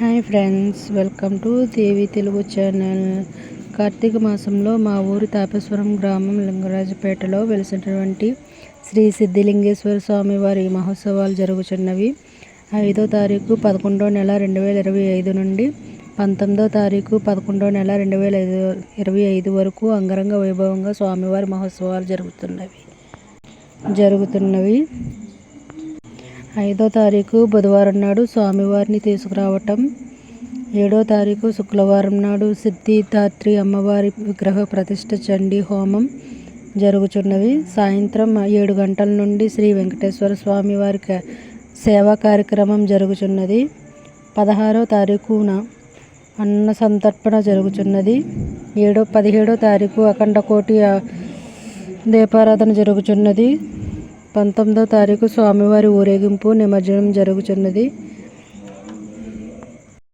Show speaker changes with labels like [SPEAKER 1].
[SPEAKER 1] Hi friends welcome to Devi Telugu channel. Karthika మాసంలో మా ఊరి తాపేశ్వరం గ్రామం లింగరాజపేటలో వెలిసినటువంటి శ్రీ సిద్ధిలింగేశ్వర స్వామి వారి మహోత్సవాలు జరుగుతున్నవి ఐదో తారీఖు పదకొండో నెల రెండు వేల ఇరవై ఐదు నుండి పంతొమ్మిదో తారీఖు పదకొండో నెల రెండు వేల ఐదు ఇరవై ఐదు వరకు అంగరంగ వైభవంగా స్వామివారి మహోత్సవాలు జరుగుతున్నవి. జరుగుతున్నవి. ఐదో తారీఖు బుధవారం నాడు స్వామివారిని తీసుకురావటం. ఏడో తారీఖు శుక్రవారం నాడు సిద్ధిదాత్రి అమ్మవారి విగ్రహ ప్రతిష్ట చండీ హోమం జరుగుచున్నవి సాయంత్రం ఏడు గంటల నుండి శ్రీ వెంకటేశ్వర స్వామి వారి క- సేవా కార్యక్రమం జరుగుచున్నది. పదహారో తారీఖున అన్న సంతర్పణ జరుగుచున్నది. ఏడో పదిహేడో తారీఖు అఖండ కోటి దీపారాధన జరుగుచున్నది. పంతొమ్మిదో తారీఖు స్వామివారి ఊరేగింపు నిమజ్జనం జరుగుచున్నది.